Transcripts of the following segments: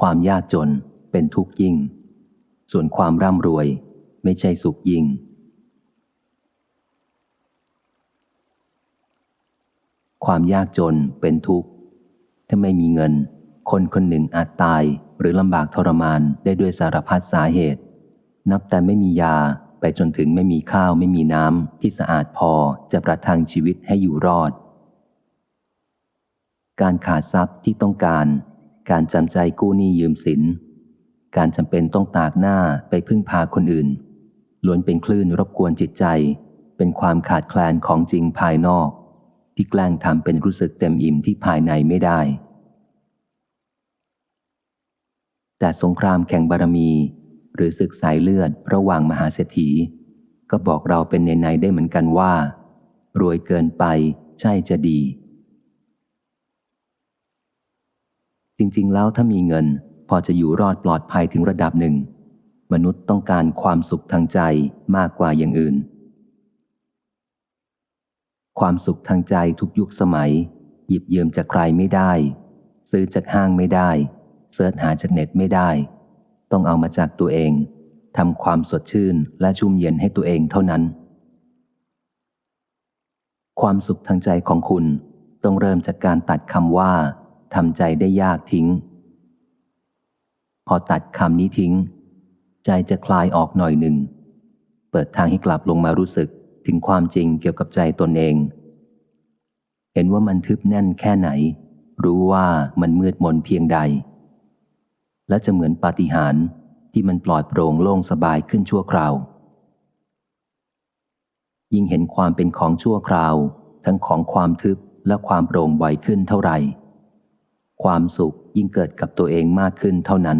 ความยากจนเป็นทุกข์ยิ่ง ส่วนความร่ำรวยไม่ใช่สุขยิ่ง ความยากจนเป็นทุกข์ ถ้าไม่มีเงิน คนคนหนึ่งอาจตายหรือลำบากทรมานได้ด้วยสารพัดสาเหตุ นับแต่ไม่มียาไปจนถึงไม่มีข้าวไม่มีน้ำที่สะอาดพอจะประทังชีวิตให้อยู่รอด การขาดทรัพย์ที่ต้องการ การจำใจกู้หนี้ยืมสิน การจำเป็นต้องตากหน้าไปพึ่งพาคนอื่น ล้วนเป็นคลื่นรบกวนจิตใจ เป็นความขาดแคลนของจริงภายนอก ที่แกล้งทำเป็นรู้สึกเต็มอิ่มที่ภายในไม่ได้ แต่สงครามแข่งบารมี หรือศึกสายเลือดระหว่างมหาเศรษฐี ก็บอกเราเป็นในในได้เหมือนกันว่า รวยเกินไปใช่จะดี จ ริง ๆ แล้วถ้ามีเงิน พอจะอยู่รอดปลอดภัยถึงระดับหนึ่ง มนุษย์ต้องการความสุขทางใจมากกว่าอย่างอื่น ความสุขทางใจทุกยุคสมัย หยิบยืมจากใครไม่ได้ ซื้อจากห้างไม่ได้ เสิร์ชหาจากเน็ตไม่ได้ ต้องเอามาจากตัวเองทำความสดชื่นและชุ่มเย็นให้ตัวเองเท่านั้น ความสุขทางใจของคุณต้องเริ่มจากการตัดคำว่า ทำใจได้ยากทิ้ง พอตัดคำนี้ทิ้ง ใจจะคลายออกหน่อยหนึ่ง เปิดทางให้กลับลงมารู้สึกถึงความจริงเกี่ยวกับใจตนเอง เห็นว่ามันทึบแน่นแค่ไหน รู้ว่ามันมืดมนเพียงใด และจะเหมือนปาฏิหาริย์ที่มันปลอดโปร่งโล่งสบายขึ้นชั่วคราว ยิ่งเห็นความเป็นของชั่วคราว ทั้งของความทึบและความโปร่งไวขึ้นเท่าไหร่ ความสุขยิ่งเกิดกับตัวเองมากขึ้นเท่านั้น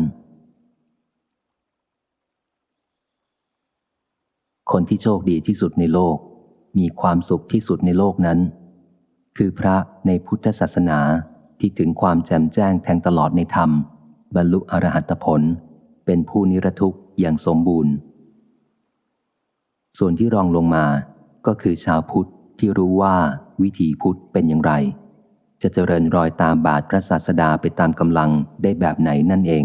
คนที่โชคดีที่สุดในโลก มีความสุขที่สุดในโลกนั้น คือพระในพุทธศาสนาที่ถึงความแจ่มแจ้งแทงตลอดในธรรม บรรลุอรหัตผล เป็นผู้นิรทุกข์อย่างสมบูรณ์ ส่วนที่รองลงมาก็คือชาวพุทธที่รู้ว่าวิถีพุทธเป็นอย่างไร จะเจริญรอยตามบาทพระศาสดาไปตามกำลังได้แบบไหนนั่นเอง